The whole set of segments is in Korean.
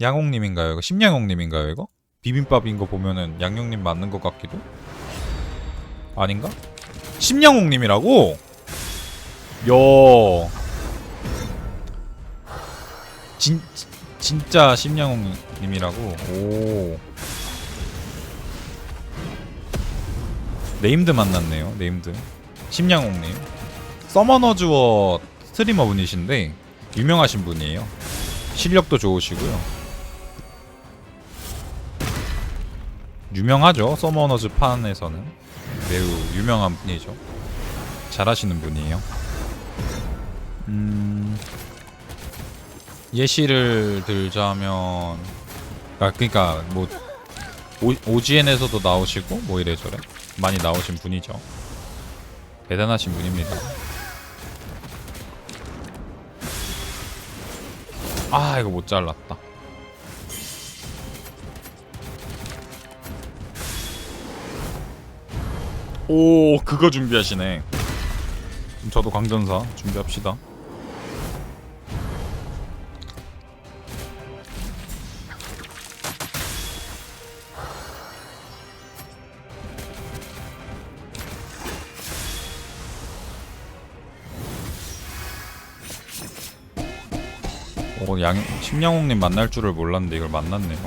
양홍님인가요? 이거 심양홍님인가요? 이거 비빔밥인 거 보면은 양용님 맞는 것 같기도 아닌가? 심양홍님이라고? 요 진, 진- 진짜 심양홍님이라고 오 네임드 만났네요 네임드 심양홍님 서머너즈워 스트리머 분이신데 유명하신 분이에요 실력도 좋으시고요 유명하죠. 서머너즈 판에서는. 매우 유명한 분이죠. 잘하시는 분이에요. 음 예시를 들자면 아 그러니까 뭐 오, OGN에서도 나오시고 뭐 이래저래 많이 나오신 분이죠. 대단하신 분입니다. 아 이거 못 잘랐다 오 그거 준비하시네 그럼 저도 광전사 준비합시다 오, 양, 심양홍님 만날 줄을 몰랐는데 이걸 만났네요.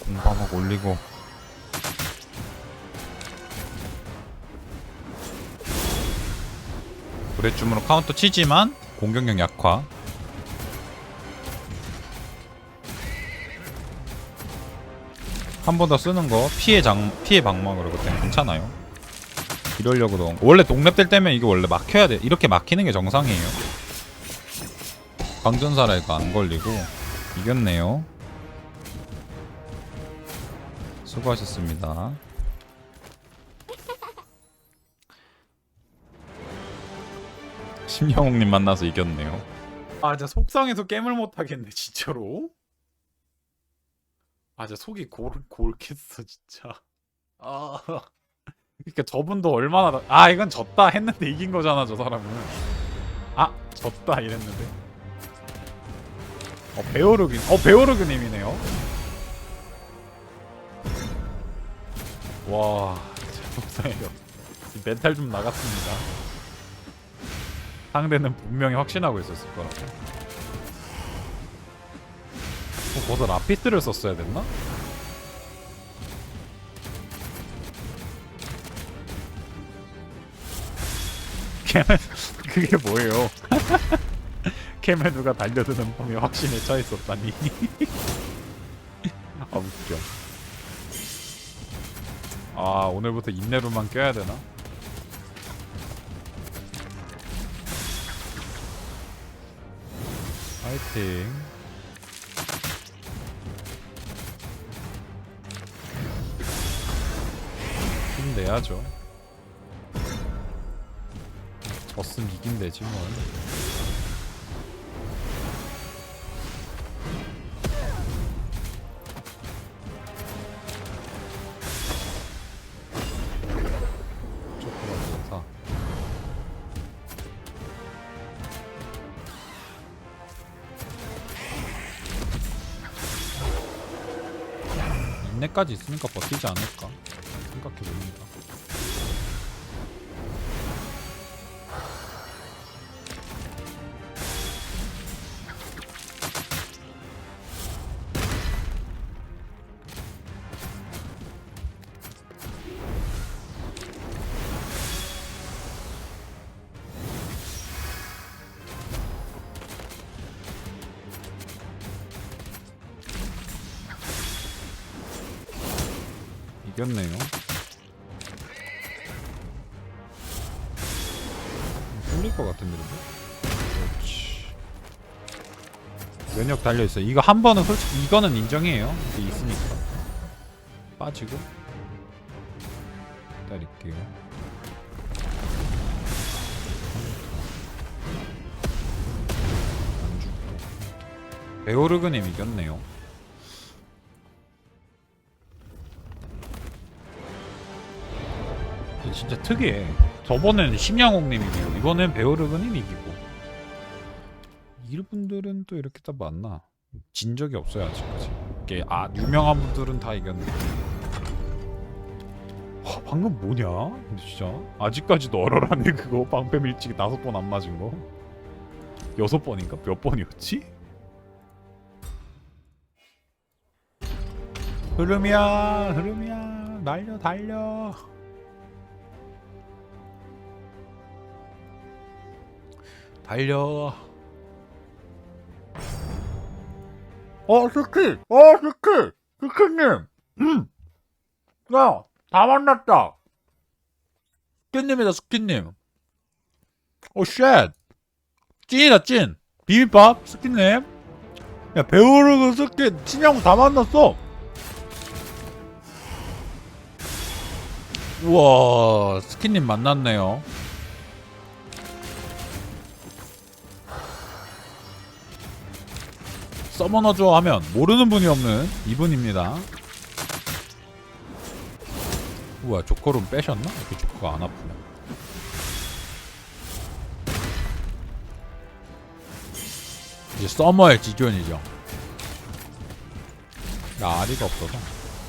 공방막 올리고. 브레줌으로 카운터 치지만 공격력 약화. 한 번 더 쓰는 거 피해 장 피해 방막으로 그때 괜찮아요. 이러려고도 원래 동랩될 때면 이게 원래 막혀야 돼. 이렇게 막히는 게 정상이에요. 광전사라 이거 안 걸리고 이겼네요. 수고하셨습니다. 심영웅님 만나서 이겼네요. 아, 진짜 속상해서 게임을 못 하겠네, 진짜로. 아, 진짜 속이 골 골겠어, 진짜. 아, 그러니까 저분도 얼마나 더- 아, 이건 졌다 했는데 이긴 거잖아, 저 사람은. 아, 졌다 이랬는데. 어, 베오르긴, 어, 베오르그님이네요. 와, 진짜 속상해요. 멘탈 좀 나갔습니다. 상대는 분명히 확신하고 있었을 거라고. 어, 벌써 라피스를 썼어야 됐나? 캠에 그게 뭐예요? 캠에 누가 달려드는 폼이 확신에 차 있었다니. 아 웃겨. 아 오늘부터 인내로만 껴야 되나? 파이팅. 힘내야죠. 졌으면 이긴 되지 뭘. 인내까지 있으니까 버티지 않을까 생각해봅니다. 이겼네요. 풀릴 것 같은데? 그렇지. 면역 달려 있어. 이거 한 번은 솔직히 이거는 인정해요. 이게 있으니까 빠지고 기다릴게요. 베오르그님 이겼네요. 진짜 특이해. 저번에는 심양옥님 이기고 이번엔 베오르그님 이기고. 이길 분들은 또 이렇게 딱 만나? 진 적이 없어요 아직까지. 이게 아 유명한 분들은 다 이겼는데 와, 방금 뭐냐? 근데 진짜? 아직까지도 얼얼하네 그거. 방패 밀치기 다섯 번 안 맞은 거. 여섯 번인가? 몇 번이었지? 흐름이야 흐름이야. 날려 달려 달려. 어 스키! 어 스키! 스키님! 음 야 다 만났다! 스키님이다 스키님. 오 쉣! 찐이다 찐. 비빔밥 스키님. 야 배우르고 스키 친형 다 만났어. 우와 스키님 만났네요 서머너죠 하면 모르는 분이 없는 이분입니다 우와 조커룸 빼셨나? 그 조커가 안 아프네 이제 서머의 지존이죠 나 아리가 없어서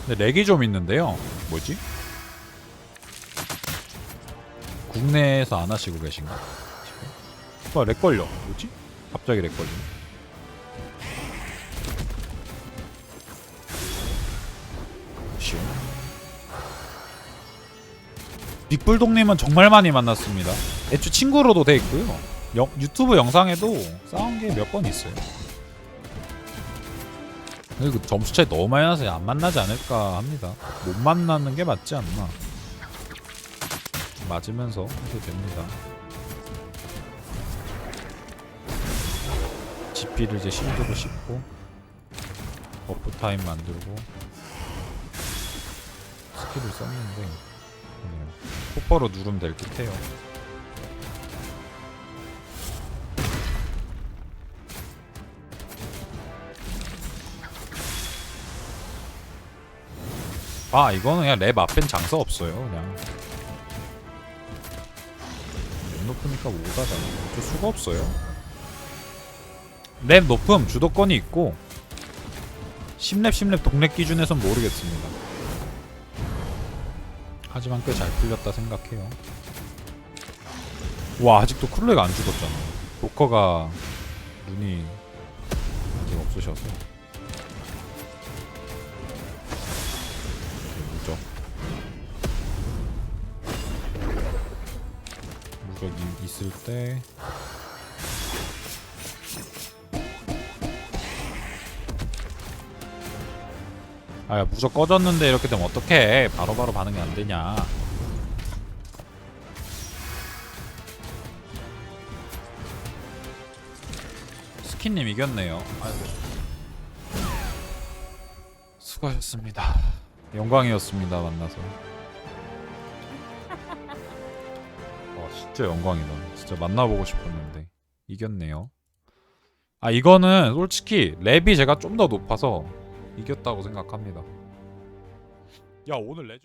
근데 렉이 좀 있는데요 뭐지? 국내에서 안 하시고 계신가? 와, 렉 걸려. 뭐지? 갑자기 렉 걸리네. 빅불동님은 정말 많이 만났습니다. 애초 친구로도 돼 있고요. 영- 유튜브 영상에도 싸운 게 몇 번 있어요. 그리고 점수 차이 너무 많이 나서 안 만나지 않을까 합니다. 못 만나는 게 맞지 않나. 맞으면서 해도 됩니다. GP를 이제 실드로 씹고 버프 타임 만들고 스킬을 썼는데 포퍼로 누르면 될 듯해요. 아 이거는 그냥 랩 앞엔 장사 없어요 그냥. 랩 높으니까 못하잖아 어쩔 수가 없어요. 랩 높음 주도권이 있고 10렙 10렙 동랩 기준에선 모르겠습니다 하지만 꽤 잘 풀렸다 생각해요. 와 아직도 쿨렉 안 죽었잖아. 로커가 눈이 아직 없으셔서. 무적. 무적이 있을 때 아 야 무적 꺼졌는데 이렇게 되면 어떡해? 바로 바로 반응이 안 되냐. 스킨님 이겼네요. 아이고. 수고하셨습니다. 영광이었습니다 만나서. 와 진짜 영광이다. 진짜 만나보고 싶었는데. 이겼네요. 아 이거는 솔직히 랩이 제가 좀 더 높아서 이겼다고 생각합니다. 야 오늘 레전